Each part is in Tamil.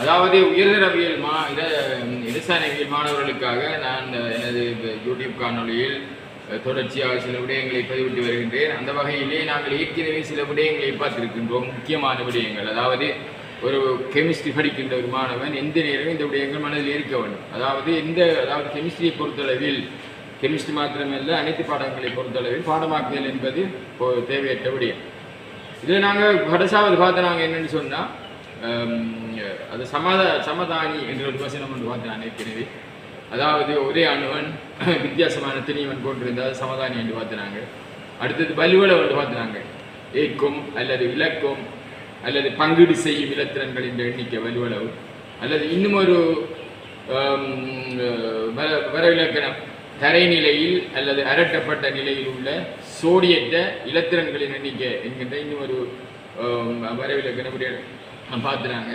அதாவது உயர்தரவியல் மா இத இரசாயனவியல் மாணவர்களுக்காக நான் எனது யூடியூப் காணொலியில் தொடர்ச்சியாக சில விடயங்களை பதிவிட்டு வருகின்றேன். அந்த வகையிலே நாங்கள் ஏற்கனவே சில விடயங்களை பார்த்திருக்கின்றோம். முக்கியமான விடயங்கள். அதாவது ஒரு கெமிஸ்ட்ரி படிக்கின்ற ஒரு மாணவன் எந்த நேரமும் இந்த விடயங்கள் மனதில் இருக்க வேண்டும். அதாவது எந்த அதாவது கெமிஸ்ட்ரியை பொறுத்தளவில் கெமிஸ்ட்ரி மாத்திரமல்ல அனைத்து பாடங்களை பொறுத்தளவில் பாடமாக்குதல் என்பது தேவையற்ற விடயம். இதில் நாங்கள் கடைசாவது பார்த்து நாங்கள் என்னென்னு சொன்னால் அது சமாத சமதானி என்ற ஒரு வசனம் ஒன்று பார்த்தேன் நான் ஏற்கனவே. அதாவது ஒரே அணுவன் வித்தியாசமான திணிவன் கொண்டிருந்தால் சமதானி என்று பார்த்தினாங்க அடுத்தது வலுவலை ஒன்று பார்த்தினாங்க ஏற்கும் அல்லது விளக்கும் அல்லது பங்கீடு செய்யும் இலத்திரன்களின் எண்ணிக்கை வலுவளவு. அல்லது இன்னும் ஒரு வர- வரவிலக்கணம். தரைநிலையில் அல்லது அரட்டப்பட்ட நிலையில் உள்ள சோடியற்ற இலத்திரன்களின் எண்ணிக்கை என்கின்ற இன்னும் ஒரு வரவிலக்கணம். பார்த்துறாங்க.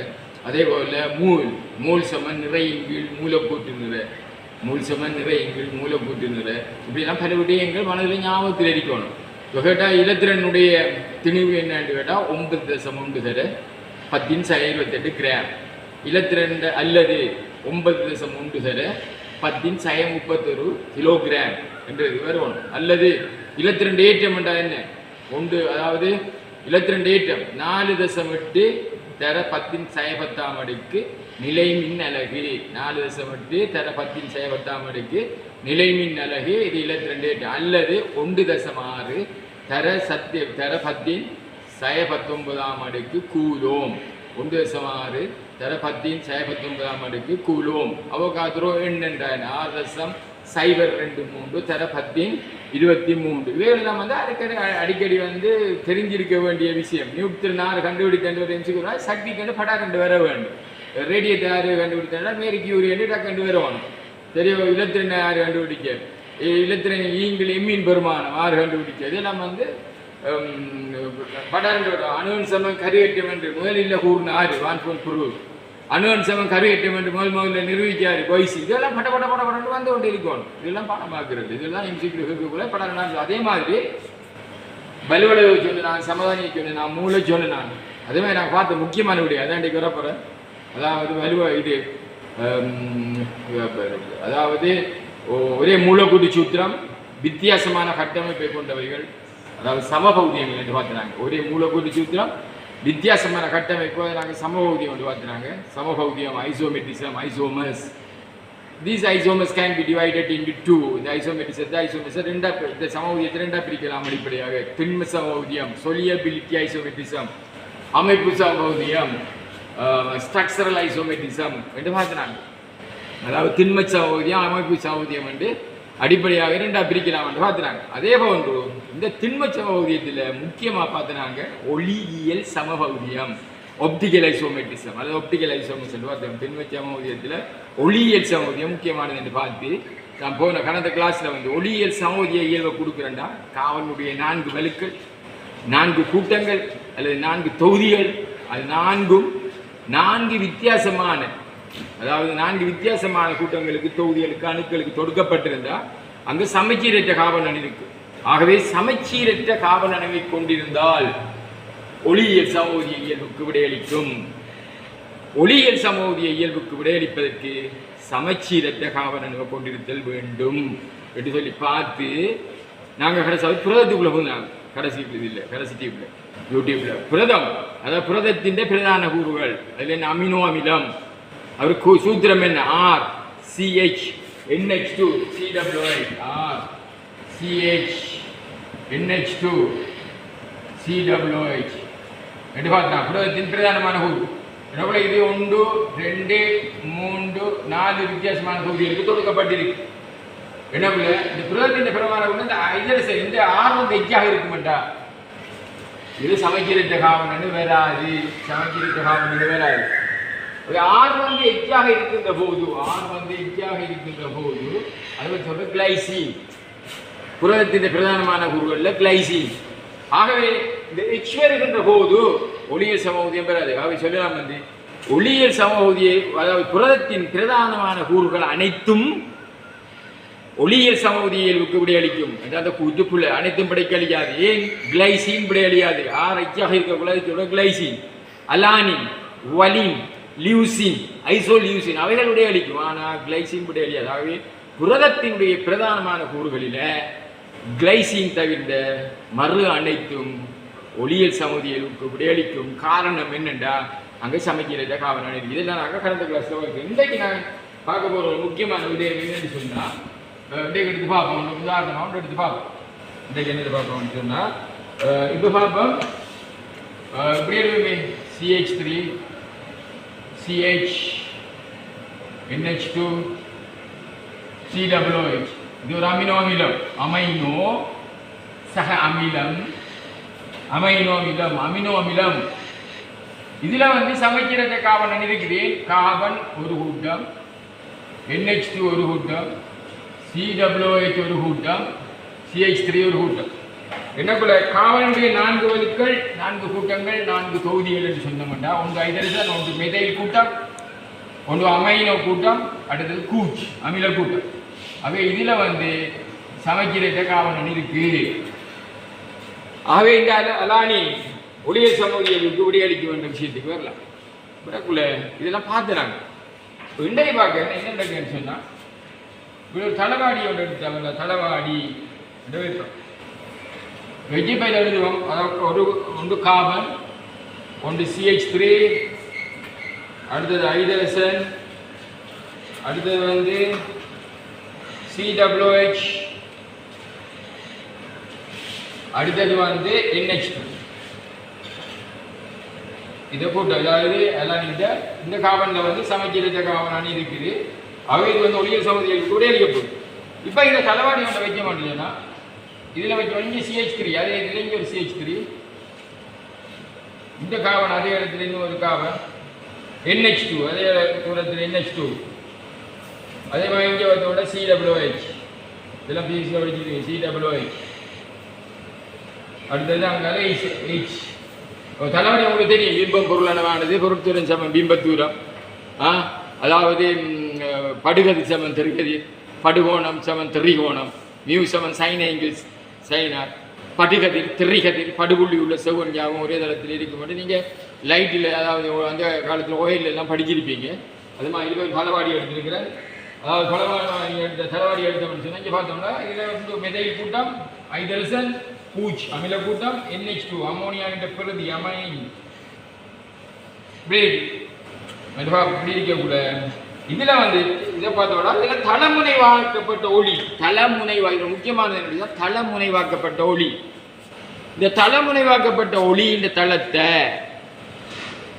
அதே போல் மூல் மூல் சமன் நிறையின் கீழ் மூலக்கூட்டு நிற மூல் சமன் நிறையின் கீழ் மூலக்கூட்டு நிற இப்படிலாம் பல விடயங்கள் மனதில் ஞாபகத்தில் இருக்கணும். இப்போ கேட்டால் இலத்திரனுடைய திணிவு என்னன்னு கேட்டால் ஒன்பது தசம் ஒன்று தர பத்தின் ச இருபத்தெட்டு கிராம். இலத்திரன் அல்லது ஒன்பது தசம் ஒன்று தர பத்தின் சய முப்பத்தொரு கிலோகிராம் என்றது வரும் அல்லது இலத்திரண்டு ஏற்றம் என்றால் என்ன? ஒன்று அதாவது இலத்திரண்டு ஏற்றம் நாலு தசம் எட்டு தர பத்தின் சயபத்தாம் அடிக்கு அடுக்கு நிலை மின் அலகு. நாலு தசம் எட்டு தர பத்தின் சயபத்தாம் அடிக்கு அடுக்கு நிலை மின் அலகு. இது இருபத்தி ரெண்டு எட்டு. அல்லது ஒன்று தசம் ஆறு தர சத்திய தர பத்தின் சய பத்தொன்பதாம் அடுக்கு கூலோம். ஒன்று தசம் ஆறு தர பத்தின் சய பத்தொன்பதாம் அடுக்கு கூலோம். அவகாத்ரோ எண்ணென்றான் ஆறு தசம் சைபர் ரெண்டு மூன்று தர பத்தின் இருபத்தி மூன்று. இவைகளெல்லாம் வந்து அடிக்கடி அடிக்கடி வந்து தெரிஞ்சிருக்க வேண்டிய விஷயம். நியூக்திரன் ஆறு கண்டுபிடிக்கின்ற ஒரு சக்தி கண்டு படா கண்டு வர வேண்டும். ரேடியத்தை ஆறு கண்டுபிடித்தா மேரி கியூரி என்று கண்டு வரணும் தெரிய இலத்திரன் ஆறு கண்டுபிடிக்க இலத்திரன் ஈங்கில் எம்மீன் பெருமானம் ஆறு கண்டுபிடிக்க இதெல்லாம் வந்து படாரண்டு அணுவன் சமம் கருவேற்றம் என்று முதலில் கூறின ஆறு வான்போன் குரு. அணுவன் சமம் கருவேற்றம் என்று முதல் முதல்ல நிரூபிக்காரு கொய்சி இதெல்லாம் பட்ட பட்ட பட படன்னு வந்து கொண்டு இருக்கணும் இதெல்லாம் படமாக்குறது இதெல்லாம் எம்சிக்கு படம் நான் அதே மாதிரி பலுவளவு சொன்ன நான் சமாதானியை நான் மூளை சொன்னேன் நான் அதே மாதிரி நான் பார்த்த முக்கியமான விடைய அதான் இன்றைக்கு வரப்போகிறேன் அதாவது வலுவ இது அதாவது ஒரே மூலக்கூட்டு சூத்திரம் வித்தியாசமான கட்டமைப்பை கொண்டவைகள் அதாவது சமபௌதியங்கள் என்று பார்த்துனாங்க ஒரே மூலக்கூட்டு சூத்திரம் வித்தியாசமான கட்டமைப்பு அதை நாங்கள் சமபௌதியம் கொண்டு பார்த்துனாங்க சமபௌதியம் isomerism isomers these isomers can be divided in two. இந்த isomers இந்த isomers ரெண்டா பி- இந்த சமபௌதியத்தை ரெண்டாக பிரிக்கலாம் அடிப்படையாக. திண்ம சமபௌதியம் சொலியபிலிட்டி isometrism அமைப்பு சமபௌதியம் ஸ்ட்ரக்சரல் ஐசோமெட்ரிசம் என்று பார்க்கிறாங்க அதாவது திண்ம சமபௌதியம் அமைப்பு சமபௌதியம் என்று அடிப்படையாக ரெண்டா பிரிக்கலாம் என்று பார்த்துனாங்க. அதே போன்று இந்த திண்ம சமபகுதியத்தில் முக்கியமாக பார்த்துனாங்க ஒளியியல் சமபகுதியம் ஒப்டிக்கல் ஐசோமெட்ரிசம் அதாவது ஒப்டிக்கல் ஐசோமெட்ரிசம் பார்த்தோம். திண்ம சமபகுதியத்தில் ஒளியியல் சமபகுதியம் முக்கியமானது என்று பார்த்து நான் போன கடந்த கிளாஸில் வந்து ஒளியியல் சமபௌதிய இயல்பை கொடுக்குறேன்டா. காவலுடைய நான்கு வலுக்கள் நான்கு கூட்டங்கள் அல்லது நான்கு தொகுதிகள் அது நான்கும் நான்கு வித்தியாசமான அதாவது நான்கு வித்தியாசமான கூட்டங்களுக்கு தொகுதிகளுக்கு அணுக்களுக்கு தொடுக்கப்பட்டிருந்தா அங்கு சமச்சீரற்ற காவலன் இருக்கு. ஆகவே சமச்சீரற்ற காவலனவை கொண்டிருந்தால் ஒளியியல் சமூக இயல்புக்கு விடையளிக்கும். ஒளியியல் சமூக இயல்புக்கு விடையளிப்பதற்கு சமச்சீரற்ற காவலனுவை கொண்டிருத்தல் வேண்டும் என்று சொல்லி பார்த்து நாங்கள் கடைசி புரதத்துக்குள்ள போனாங்க. கடைசி இதில் கடைசி டியூப்ல யூடியூப்ல புரதம் அதாவது புரதத்தின் பிரதான கூறுகள். அதில் அமினோ அமிலம். அவர் சூத்திரம் என்ன? ஆர் சிஹெச் என்ஹெச் டூ சிடபிள்யூஐ ஆர் சிஹெச் என்ஹெச் டூ சிடபிள்யூஹெச் என்று பார்த்தா புரதத்தின் பிரதானமான கூறு. எனவே இது ஒன்று ரெண்டு மூன்று நாலு வித்தியாசமான தொகுதிகளுக்கு தொடுக்கப்பட்டிருக்கு. என்னப்புல இந்த புரதத்தின் பிரமாணம் இந்த இதில் சரி இந்த ஆறு வந்து எச்சாக இருக்குமெண்டா இது சமைக்கிற ஜகாவன் வராது. சமைக்கிற ஜகாவன் வராது. ஒரு ஆறு வந்து எச்சாக இருக்கின்ற போது ஆறு வந்து எச்சாக இருக்கின்ற போது அது சொல்ற கிளைசின் புரதத்தின் பிரதானமான கூறுகளில் கிளைசின் ஆகவே இந்த எச் வருகின்ற போது ஒளியல் சமபூதியம் பெறாது. அவை சொல்லலாம் வந்து ஒளியியல் சமபூதியை அதாவது புரதத்தின் பிரதானமான கூறுகள் அனைத்தும் ஒளியியல் சமபூதி இயல்புக்கு விடையளிக்கும். அதாவது கூட்டுக்குள்ள அனைத்தும் பிடைக்கழியாது அளிக்காது ஏன்? கிளைசின் விடையளியாது. ஆர் எச்சாக இருக்கக்கூடாது. சொல்ல glycine alanine valine leucine isoleucine அவைகள் உடையளிக்கும் ஆனால் கிளைசின் விடையளியாது ஆகவே புரதத்தினுடைய பிரதானமான கூறுகளில் கிளைசின் தவிர்ந்த மறு அனைத்தும் ஒளியல் சமுதியலுக்கு விடையளிக்கும் காரணம் என்னென்றா அங்கே சமைக்கிறத காவல் இருக்கு இதெல்லாம் நாங்கள் கடந்த கிளாஸில் இருக்கு இன்றைக்கு நான் பார்க்க போகிற ஒரு முக்கியமான விடயம் என்னென்னு சொன்னால் இன்றைக்கு எடுத்து பார்ப்போம். உதாரணமாக ஒன்று எடுத்து பார்ப்போம். இன்றைக்கு என்னது பார்ப்போம்னு சொன்னால் இப்போ பார்ப்போம். அஹ் இப்படி CH three CH NH two CWH இது ஒரு அமினோ அமிலம். அமைனோ சக அமிலம். அமைனோ அமிலம் அமினோ அமிலம். இதுல வந்து சமைக்கிறத காவலன் இருக்கிறேன். கார்பன் ஒரு கூட்டம் என்ஹெச் டூ ஒரு கூட்டம் சிடபிள்யூஹெச் ஒரு கூட்டம் சிஹெச் த்ரீ ஒரு கூட்டம். போல காவனுடைய நான்கு வலுக்கள் நான்கு கூட்டங்கள் நான்கு தொகுதிகள் என்று சொன்னோம்டா. ஒன்று ஐதரசன் ஒன்று மெதைல் கூட்டம் ஒன்று அமைனோ கூட்டம் அடுத்தது கூச் அமில கூட்டம். ஆகவே இதில் வந்து சமைக்கிறத காவலன் இருக்கு. ஆகவே இந்த அலானி ஒளிய சமூகங்களுக்கு விடியளிக்க வேண்டிய விஷயத்துக்கு வரலாம் விடக்குள்ள இதெல்லாம் பார்த்துறாங்க. இப்போ இண்டை பார்க்க என்ன நடக்குன்னு சொன்னால் இப்படி ஒரு தலைவாடியோட எடுத்தாங்க தலைவாடி வைப்போம் வெஜ்ஜி பையில் எழுதுவோம் அதாவது ஒரு ஒன்று காபன் ஒன்று சிஹெச் த்ரீ அடுத்தது ஐதரசன் அடுத்தது வந்து சிடபிள்யூஹெச் அடுத்தது வந்து என்ஹெச் இதை போட்டு அதாவது எல்லாம் இந்த இந்த காபனில் வந்து சமைக்கிறத காவனானி இருக்குது. அவை இது வந்து ஒளியல் சமதிகள் கூட எரிக்கப்படும் இப்போ இதை தலைவாடி ஒன்று வைக்க மாட்டேங்கன்னா இதில் வைக்க இங்கே சிஹெச் த்ரீ அதே இதில் இங்கே ஒரு சிஹெச் த்ரீ இந்த காவன் அதே இடத்துல இன்னும் ஒரு காவன். என்ஹெச் டூ அதே தூரத்தில் என்ஹெச் டூ அதே மாதிரி இங்கே வந்தோட சிடபிள்யூஹெச் இதெல்லாம் பிசியில் சி சிடபிள்யூஹெச் அடுத்தது அங்கே ஹெச் ஹெச் தலைவலி உங்களுக்கு தெரியும் பிம்பம் பொருளானவானது பொருட்துடன் சமம் பிம்பத்தூரம். ஆ? அதாவது படுகதி சமன் தெருகதிர் படுகோணம் சமன் திரிகோணம் மியூ சமன் சைன் ஏங்கிள்ஸ். சைனார் படுகதிர் திரிகதிர் படுபுள்ளி உள்ள செவ்வன் ஞாபகம் ஒரே தளத்தில் இருக்கும் மட்டும் நீங்கள் லைட்டில் அதாவது அந்த காலத்தில் ஓயில் எல்லாம் படிச்சிருப்பீங்க. அது மாதிரி போய் பலவாடி எடுத்திருக்கிறேன் அதாவது பலவாடி எடுத்த தலவாடி எடுத்தோம்னு சொன்னால் இங்கே பார்த்தோம்னா இதில் வந்து மெதைல் கூட்டம் ஐதரசன் பூச் அமில கூட்டம் என்ஹெச் டூ அமோனியா என்ற பிரதி அமைன் பிரேக் மெதுவாக இப்படி இருக்கக்கூட இதில் வந்து இதை பார்த்தோம்னா இதில் தலைமுனைவாக்கப்பட்ட ஒளி. தலைமுனைவா முக்கியமானது என்ன தலைமுனைவாக்கப்பட்ட ஒளி. இந்த தலைமுனைவாக்கப்பட்ட ஒளி இந்த தளத்தை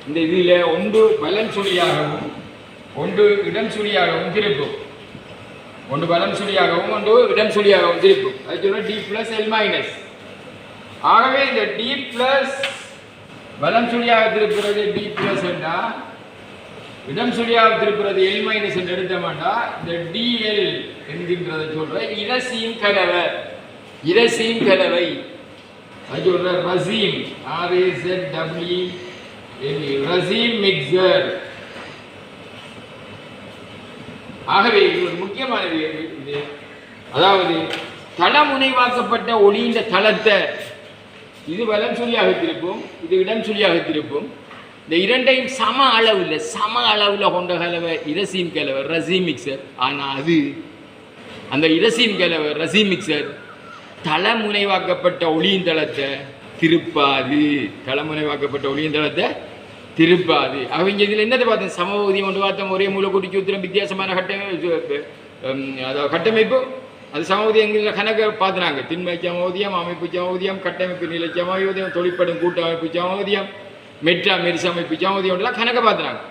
இந்த இதில் ஒன்று பலன் சுழியாகவும் ஒன்று இடம் சுழியாகவும் திருப்பும். ஒன்று பலம் சுழியாகவும் ஒன்று இடம் சுழியாகவும் திருப்பும். அது சொல்ல டி பிளஸ் எல் மைனஸ் ஆகவே இந்த டி பிளஸ் பலம் சுழியாக திருப்புறது டி பிளஸ் என்றால் இடம் சுழியாக திருப்புறது எல் மைனஸ் என்று எடுத்தோம்னா இந்த டிஎல் என்கின்றதை சொல்ற இரசீம் கலவை இரசீம் கலவை அது சொல்ற ரசீம் ஆர்ஏசெட் டபிள்யூ ரசீம் மிக்சர். ஆகவே இது ஒரு முக்கியமான இது இது. அதாவது தளமுனைவாக்கப்பட்ட ஒளியின் தளத்தை இது வலம் சொல்லியாக திருப்பும் இது இடம் சொல்லியாக திருப்பும். இந்த இரண்டையும் சம அளவில் சம அளவில் கொண்ட கலவை இரசீம் கலவை ரசீம் மிக்சர் ஆனால் அது அந்த இரசீம் கலவை ரசீம் மிக்சர் தளமுனைவாக்கப்பட்ட ஒளியின் தளத்தை திருப்பாது. தளமுனைவாக்கப்பட்ட ஒளியின் தளத்தை திருப்பாது. அவங்க இதில் என்னத்தை பார்த்தேன்? சமபகுதியம் ஒன்று பார்த்தோம். ஒரே மூலக்கூட்டிக்கு உத்திரம் வித்தியாசமான கட்டமைப்பு அதாவது கட்டமைப்பு. அது சமூதியங்கிற எங்களில் பார்த்துனாங்க. திண்மை ஊதியம் அமைப்பு சமூதியம் கட்டமைப்பு நிலை சமபகுதியம் தொழிற்படும் கூட்டமைப்பு சமூதியம் மெட்ரா மெரிச அமைப்பு சமபகுதியம் கணக்கை பார்த்துறாங்க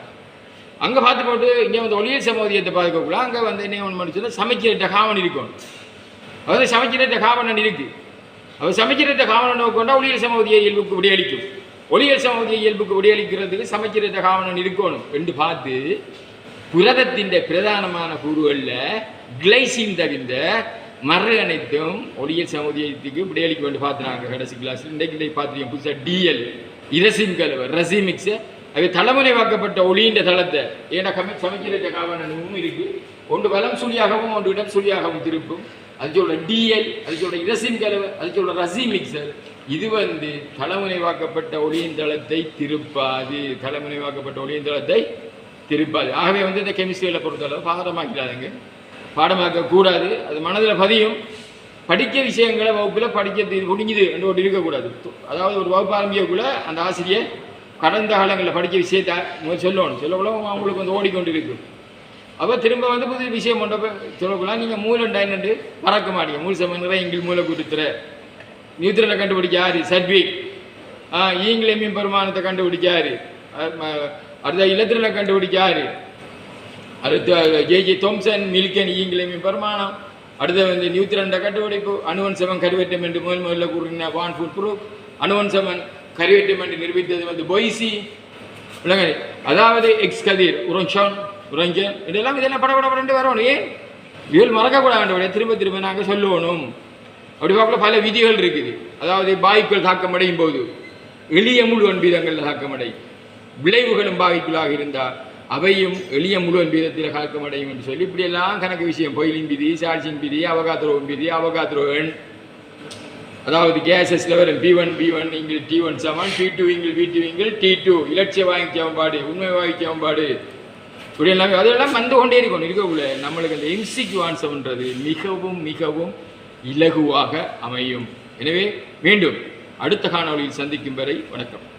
அங்கே பார்த்து போட்டு இங்கே வந்து ஒளியல் சமோதியத்தை பார்க்கக்குள்ள அங்கே வந்து என்ன ஒன்று பண்ணி சொன்னால் சமைக்கிற காவன் இருக்கணும் அதாவது சமைக்கிற காவனன் இருக்குது அவர் சமைக்கிற காவனன் நோக்கொண்டா ஒளியல் சமோதிய இயல்புக்கு விடையளிக்கும் ஒளியல் சமோதிய இயல்புக்கு விடையளிக்கிறதுக்கு சமைக்கிற காவனன் இருக்கணும் என்று பார்த்து புரதத்தின் பிரதானமான கூறுகளில் கிளைசின் தகுந்த மர அனைத்தும் ஒளியல் சமோதியத்துக்கு விடையளிக்க வேண்டு பார்த்துனாங்க கடைசி கிளாஸ் இன்றைக்கு இன்றைக்கு பார்த்துருக்கீங்க புதுசாக டிஎல் இரசிம் கலவை ரசிமிக்ஸ் அது தலைமுறை வாக்கப்பட்ட ஒளியின் தளத்தை. ஏன்னா கம்மி சமைக்கிற காவனமும் இருக்கு. ஒன்று வலம் சுழியாகவும் ஒன்று இடம் சுழியாகவும் திருப்பும். அது சொல்ற டிஎல் அது சொல்ற இரசின் கலவை அது சொல்ற ரசி மிக்சர் இது வந்து தலைமுனைவாக்கப்பட்ட ஒளியந்தளத்தை திருப்பாது. தலைமுனைவாக்கப்பட்ட ஒளியந்தளத்தை திருப்பாது. ஆகவே வந்து இந்த கெமிஸ்ட்ரியில் பொறுத்தளவு பாடமாக்கிறாதுங்க பாடமாக்க கூடாது அது மனதில் பதியும். படிக்க விஷயங்களை வகுப்பில் படிக்க முடிஞ்சுது என்று ஒன்று இருக்கக்கூடாது. அதாவது ஒரு வகுப்பு ஆரம்பிக்கக்குள்ள அந்த ஆசிரியர் கடந்த காலங்களில் படிக்க விஷயத்தை சொல்லணும். சொல்லக்குள்ள அவங்களுக்கு வந்து ஓடிக்கொண்டு இருக்கும் அப்போ திரும்ப வந்து புது விஷயம் கொண்டப்ப சொல்லக்குள்ள நீங்கள் மூலம் டைனண்டு மறக்க மாட்டீங்க மூல் சமயம் எங்கள் மூல கொடுத்துற நியூத்திரனை கண்டுபிடிக்க யாரு சட்விக் ஆ ஈங்கிலேமியும் பெருமானத்தை கண்டுபிடிக்க யாரு அடுத்த இலத்திரனை கண்டுபிடிக்க யாரு அடுத்த ஜே ஜே தோம்சன் மில்கன் ஈங்கிலேமியும் பெருமானம். அடுத்து வந்து நியூத்திரண்ட கண்டுபிடிப்பு அணுவன் செவன் கருவேற்றம் என்று முதல் முதல்ல கூறின வான் ஃபுட் ப்ரூஃப் அணுவன் செவன் கருவேற்றம் என்று நிரூபித்தது வந்து பொய்சி அதாவது எக்ஸ் கதிர் உரஞ்சான் உரஞ்சன் இதெல்லாம் இதெல்லாம் பட படண்டு வரணும் ஏன்? இவள் மறக்கக்கூடாது திரும்ப திரும்ப நாங்கள் சொல்லணும் அப்படி பார்க்கல பல விதிகள் இருக்குது. அதாவது பாய்க்குள் தாக்கமடையும் போது எளிய முழு அன்பீதங்களில் தாக்கமடை விளைவுகளும் பாவிக்குள்ளாக இருந்தால் அவையும் எளிய முழு வீதத்தில் கலக்கமடையும் என்று சொல்லி இப்படியெல்லாம் கணக்கு விஷயம். பொயிலின் விதி சார்ஜின் விதி அவகாத்திரோவின் விதி அவகாத்திரோ எண் அதாவது கேசஸ்ல வரும் P one P one இங்கில் T one seven T two இங்கில் P two இங்கில் டி டூ இலட்சிய வாங்கி சமன்பாடு உண்மை வாங்கி சமன்பாடு. இப்படி எல்லாமே அதெல்லாம் வந்து கொண்டே இருக்கணும். இருக்கக்குள்ள நம்மளுக்கு அந்த எம்சிக்யூ மிகவும் மிகவும் இலகுவாக அமையும். எனவே மீண்டும் அடுத்த காணொளியில் சந்திக்கும் வரை வணக்கம்.